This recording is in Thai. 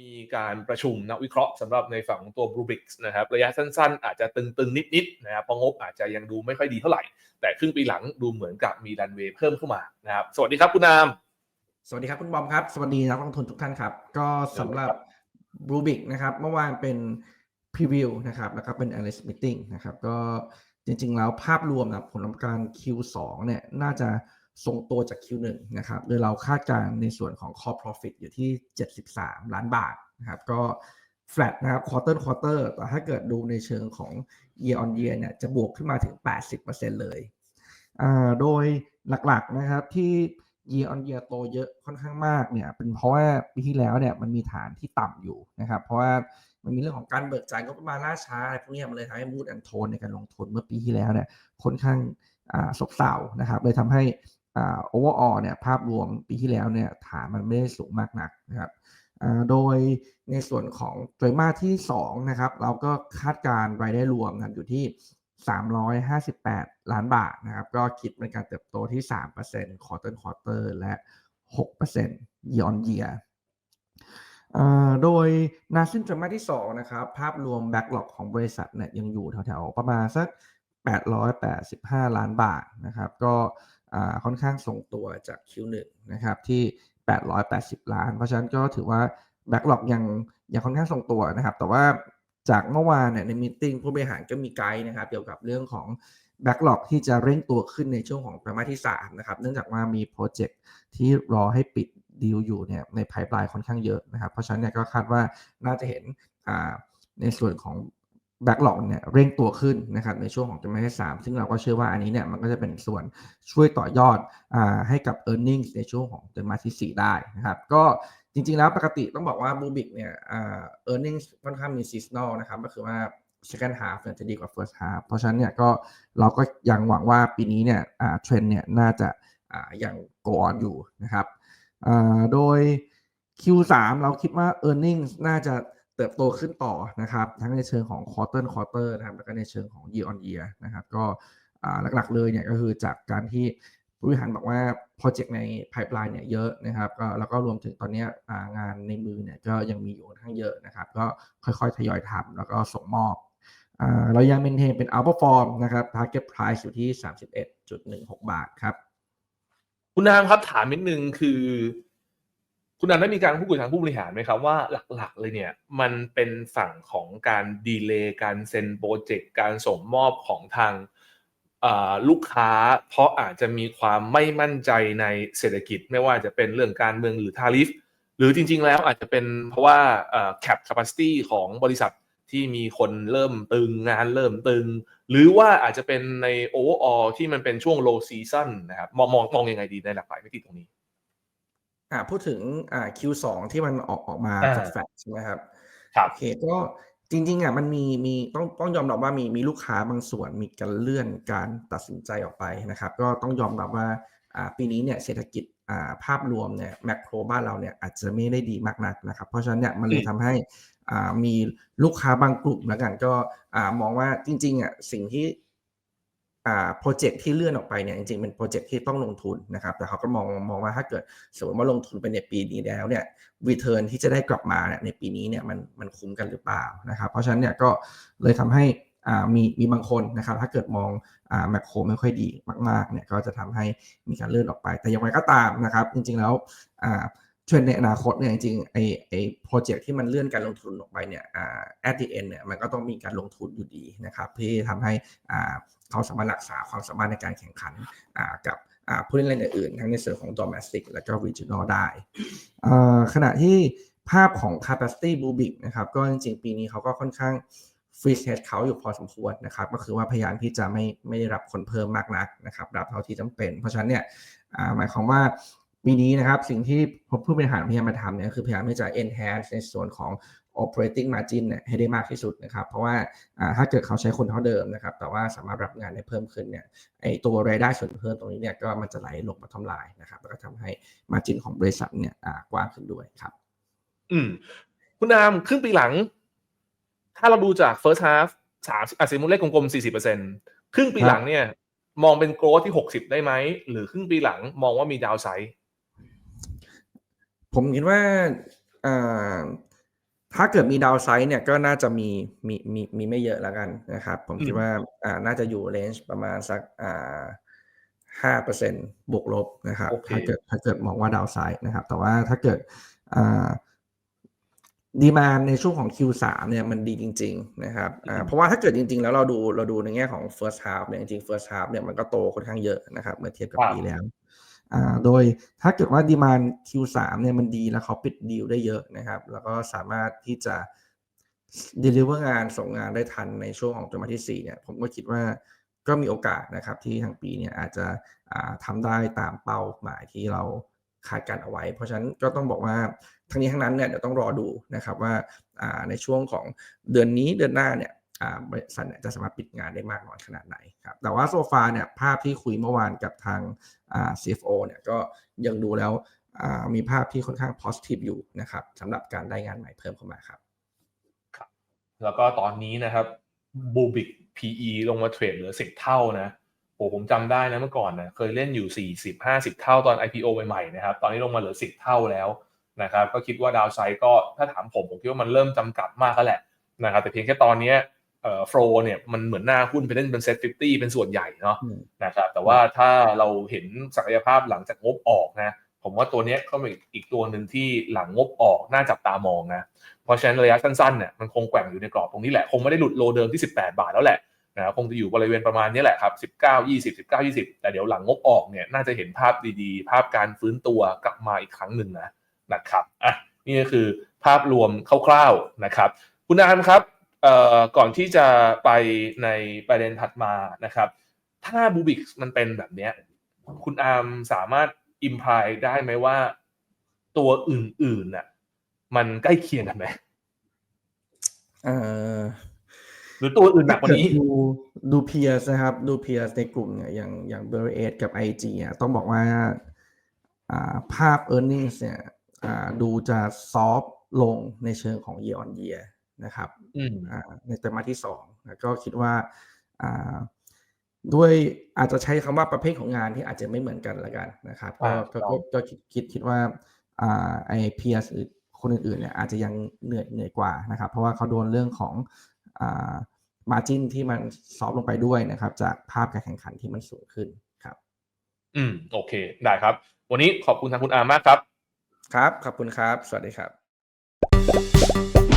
มีการประชุมนักวิเคราะห์สำหรับในฝั่งของตัว b r u b i x นะครับระยะสั้นๆ อาจจะตึงๆ นิดๆนะครับเพราะงบอาจจะยังดูไม่ค่อยดีเท่าไหร่ แต่ครึ่งปีหลังดูเหมือนกับมีดันเวย์เพิ่มเข้ามานะครับสวัสดีครับคุณนาม สวัสดีครับคุณบอมครับ สวัสดีนักลงทุนทุกท่านครับ ก็สำหรับ b r u b i c นะครับเมื่อวานเป็นพรีวิวนะครับแล้วก็เป็น analyst meeting นะครับก็จริงๆแล้วภาพรวมนะผลประกอบการ Q2 เนี่ยน่าจะ ทรงตัวจาก Q1 นะครับโดยเราคาดการณ์ในส่วนของ core profit อยู่ที่ 73 ล้านบาทนะครับก็ flat นะครับ quarter quarter แต่ถ้าเกิดดูในเชิงของ year on year เนี่ยจะบวกขึ้นมาถึง 80%เลยโดยหลักๆนะครับที่ year on year โตเยอะค่อนข้างมากเนี่ยเป็นเพราะว่าปีที่แล้วเนี่ยมันมีฐานที่ต่ำอยู่นะครับเพราะว่ามันมีเรื่องของการเบิกจ่ายงบประมาณล่าช้าอะไรพวกนี้มันเลยทำให้มูดแอนโทนในการลงทุนเมื่อปีที่แล้วเนี่ยค่อนข้างซบเซานะครับเลยทำให้ โอเวอร์ออเนี่ยภาพรวมปีที่แล้วเนี่ยฐานมันไม่ได้สูงมากนักนะครับโดยในส่วนของไตรมาสที่2นะครับเราก็คาดการรายได้รวมนอยู่ที่ 358 ล้านบาทนะครับก็คิดเป็นการเติบโตที่ 3% quarter quarter และ 6% year on year โดยนาซินไตรมาสที่2นะครับภาพรวม backlog ของบริษัทเนี่ยยังอยู่แถวๆ ประมาณสัก 885 ล้านบาทนะครับก็ ค่อนข้างทรงตัวจาก Q1 นะครับที่ 880 ล้าน เพราะฉะนั้นก็ถือว่า backlog ยังยังค่อนข้างทรงตัวนะครับ แต่ว่าจากเมื่อวานเนี่ยในมิ팅ผู้บริหารก็มีไกด์นะครับเกี่ยวกับเรื่องของ backlog ที่จะเร่งตัวขึ้นในช่วงของไตรมาสที่3นะครับเนื่องจากว่ามีโปรเจกต์ที่รอให้ปิดดีลอยู่เนี่ยในไพ p e l i n e ค่อนข้างเยอะนะครับ เพราะฉะนั้นเนี่ยก็คาดว่าน่าจะเห็นในส่วนของ backlog เนี่ยเร่งตัวขึ้นนะครับในช่วงของไตรมาสที่3ซึ่งเราก็เชื่อว่าอันนี้เนี่ยมันก็จะเป็นส่วนช่วยต่อยอดอให้กับ e a r n i n g ในช่วงของไตรมาสที่ 4 ได้นะครับก็จริง ๆ แล้วปกติต้องบอกว่าบูบิกเนี่ยเออร์เน็งค่อนข้างมีซีซันอลนะครับก็คือว่า second half เนี่ยจะดีกว่า first half เพราะฉะนั้นเนี่ยก็เราก็ยังหวังว่าปีนี้เนี่ยเทรนเนี่ยน่าจะยัง go on อยู่นะครับโดย Q3 เราคิดว่า earnings น่าจะ เติบโตขึ้นต่อนะครับ ทั้งในเชิงของ quarter quarter นะครับแล้วก็ในเชิงของ year on year นะครับก็หลักๆเลยเนี่ยก็คือจากการที่ผู้บริหารบอกว่าโปรเจกต์ใน pipeline เนี่ยเยอะนะครับก็แล้วก็รวมถึงตอนนี้งานในมือเนี่ยก็ยังมีอยู่ค่อนข้างเยอะนะครับ ก็ค่อยๆ ทยอยทำแล้วก็ส่งมอบเรายังเมนเทนเป็น outperform นะครับ target price อยู่ที่ 31.16 บาทครับ คุณนามครับถามนิดนึงคือ คุณนามได้มีการพูดคุยทางผู้บริหารไหมครับว่าหลักๆเลยเนี่ยมันเป็นฝั่งของการดีเลย์การเซ็นโปรเจกต์การส่งมอบของทางลูกค้า เพราะอาจจะมีความไม่มั่นใจในเศรษฐกิจ ไม่ว่าจะเป็นเรื่องการเมืองหรือทาริฟหรือจริง ๆ แล้วอาจจะเป็นเพราะว่า cap capacity ของบริษัทที่มีคนเริ่มตึงงานเริ่มตึง หรือว่าอาจจะเป็นใน overall ที่มันเป็นช่วง low season นะครับมองมองมองยังไงดีในหลากหลายมิติตรงนี้ อ่าพูดถึงอ่า Q2 ที่มันออกออกมาจากแฟลใช่ไหมครับครับโอเคก็จริงๆอะมันมีมีต้องต้องยอมรับว่ามีมีลูกค้าบางส่วนมีการเลื่อนการตัดสินใจออกไปนะครับ ก็ต้องยอมรับว่าอ่าปีนี้เนี่ยเศรษฐกิจอ่าภาพรวมเนี่ยแมกโรบ้านเราเนี่ยอาจจะไม่ได้ดีมากนักนะครับ เพราะฉะนั้นเนี่ยมันเลยทำให้อ่ามีลูกค้าบางกลุ่มแล้วกันก็อ่ามองว่าจริงๆอะสิ่งที่อ่า โปรเจกต์ที่เลื่อนออกไปเนี่ยจริงๆเป็นโปรเจกต์ที่ต้องลงทุนนะครับแต่เขาก็มองมองว่าถ้าเกิดสมมติว่าลงทุนไปในปีนี้แล้วเนี่ยรีเทิร์นที่จะได้กลับมาเนี่ยในปีนี้เนี่ยมันมันคุ้มกันหรือเปล่านะครับเพราะฉะนั้นเนี่ยก็เลยทำให้อ่ามีมีบางคนนะครับถ้าเกิดมองอ่าแมคโครไม่ค่อยดีมากๆเนี่ยก็จะทำให้มีการเลื่อนออกไป แต่อย่างไรก็ตามนะครับ จริงๆแล้วอ่าเทรนในอนาคตเนี่ยจริงๆไอไอโปรเจกต์ที่มันเลื่อนการลงทุนออกไปเนี่ยอ่า at the end เนี่ยมันก็ต้องมีการลงทุนอยู่ดีนะครับที่ทำให้อ่า เขาสามารถรักษาความสามารถในการแข่งขันกับผู้เล่นรายอื่นทั้งในส่วนของ domestic และก็ regional ได้ขณะที่ภาพของ capacity b o o m i n g นะครับก็จริงๆ ปีนี้เขาก็ค่อนข้างฟรีเซตเขาอยู่พอสมควรนะครับก็คือว่าพยายามที่จะไม่ไม่ได้รับคนเพิ่มมากนักนะครับรับเท่าที่จำเป็น เพราะฉะนั้นเนี่ยหมายความว่าปีนี้นะครับสิ่งที่ผู้บริหารพยายามมาทำเนี่ยคือพยายามที่จะ enhance ในส่วนของ operating margin เนี่ยให้ได้มากที่สุดนะครับ เพราะว่าถ้าเกิดเขาใช้คนเท่าเดิมนะครับ แต่ว่าสามารถรับงานได้เพิ่มขึ้นเนี่ยไอตัวรายได้ส่วนเพิ่มตรงนี้เนี่ยก็มันจะไหลลงมาทำลายนะครับ แล้วก็ทำให้ margin ของบริษัทเนี่ยกว้างขึ้นด้วยครับ อืมคุณนามครึ่งปีหลัง ถ้าเราดูจาก first half สามอาสิมุเลขกลมๆสี่สิบเปอร์เซ็นครึ่งปีหลังเนี่ยมองเป็นโกรธที่หกสิบได้ไหม หรือครึ่งปีหลังมองว่ามีดาวไซด์ผมคิดว่า ถ้าเกิดมีดาวไซด์เนี่ยก็น่าจะมีมีมีมีไม่เยอะแล้วกันนะครับ ผมคิดอืมว่าอ่าน่าจะอยู่เลนจ์ประมาณสักอ่าห้าเปอร์เซ็นบวกลบนะครับโอเคถ้าเกิดถ้าเกิดมองว่าดาวไซด์นะครับ แต่ว่าถ้าเกิดอ่าดีมาในช่วงของ Q3 เนี่ยมันดีจริง ๆ นะครับอ่าเพราะว่าถ้าเกิดจริง ๆ แล้วเราดูเราดูในแง่ของ first half เนี่ยจริงๆ first half เนี่ยมันก็โตค่อนข้างเยอะนะครับ เมื่อเทียบกับครับปีแล้วอ่า โดยถ้าเกิดว่าดีมาน Q3 เนี่ยมันดีแล้วเขาปิดดีลได้เยอะนะครับ แล้วก็สามารถที่จะ deliver งานส่งงานได้ทันในช่วงของไตรมาสที่4เนี่ยผมก็คิดว่าก็มีโอกาสนะครับที่ทางปีเนี่ยอาจจะอ่าทำได้ตามเป้าหมายที่เราคาดการเอาไว้ เพราะฉะนั้นก็ต้องบอกว่าทั้งนี้ทั้งนั้นเนี่ยเดี๋ยวต้องรอดูนะครับว่าในช่วงของเดือนนี้เดือนหน้าเนี่ย บริษัทจะสามารถปิดงานได้มากน้อยขนาดไหนครับแต่ว่าโซฟาเนี่ยภาพที่คุยเมื่อวานกับทาง CFO เนี่ยก็ยังดูแล้วมีภาพที่ค่อนข้าง positive อยู่นะครับสำหรับการได้งานใหม่เพิ่มเข้ามาครับแล้วก็ตอนนี้นะครับบูบิก PE ลงมาเทรดเหลือสิบเท่านะโอ้ผมจำได้นะเมื่อก่อนนะเคยเล่นอยู่สี่สิบห้าสิบเท่าตอน IPO ใหม่ๆนะครับตอนนี้ลงมาเหลือสิบเท่าแล้วนะครับก็คิดว่าดาวไซก็ถ้าถามผมผมคิดว่ามันเริ่มจำกัดมากแล้วแหละนะครับแต่เพียงแค่ตอนนี้ เอ่อโฟลเนี่ยมันเหมือนหน้าหุ้นไปเล่นเป็นเซ็ตฟิฟตี้เป็นส่วนใหญ่เนาะอืมนะครับแต่ว่าถ้าเราเห็นศักยภาพหลังจากงบออกนะผมว่าตัวเนี้ยก็เป็นอีกตัวหนึ่งที่หลังงบออกน่าจับตามองนะเพราะฉะนั้นระยะสั้นๆเนี่ยมันคงแกว่งอยู่ในกรอบตรงนี้แหละ คงไม่ได้หลุดโลเดิมที่ 18 บาทแล้วแหละนะครับคงจะอยู่บริเวณประมาณนี้แหละครับ 19 20 19 20 แต่เดี๋ยวหลังงบออกเนี่ยน่าจะเห็นภาพดีๆ ภาพการฟื้นตัวกลับมาอีกครั้งหนึ่งนะนะครับอะนี่ก็คือภาพรวมคร่าวๆนะครับ คุณอามครับ เอ่อก่อนที่จะไปในประเด็นถัดมานะครับ ถ้าบูบิกมันเป็นแบบเนี้ย คุณอาร์มสามารถอิมพายได้ไหมว่า ตัวอื่นๆน่ะ มันใกล้เคียงกันไหมเอ่อหรือตัวอื่นหนักกว่านี้ถ้เดูดูเพียสนะครับ ดูเพียสในกลุ่มเนี่ยอย่างอย่างเบอร์เอกับ IG อะต้องบอกว่าอ่าภาพ e a r n i n g เนี่ยอ่าดูจะซอฟลงในเชิงของ year on year นะครับอืมอ่าในไตรมาสที่สองนะก็คิดว่าอ่าด้วยอาจจะใช้คำว่าประเภทของงานที่อาจจะไม่เหมือนกันละกันนะครับก็อ่าก็ครัก็บก็คิดคิดคิดว่าอ่าไอพีเอสคนอื่นๆเนี่ยอาจจะยังเหนื่อยเหนื่อยกว่านะครับ เพราะว่าเขาโดนเรื่องของอ่ามาจินที่มันซอฟลงไปด้วยนะครับ จากภาพการแข่งขันที่มันสูงขึ้นครับ อืมโอเค ได้ครับ วันนี้ขอบคุณทางคุณอาร์มมากครับ ครับ ขอบคุณครับ สวัสดีครับ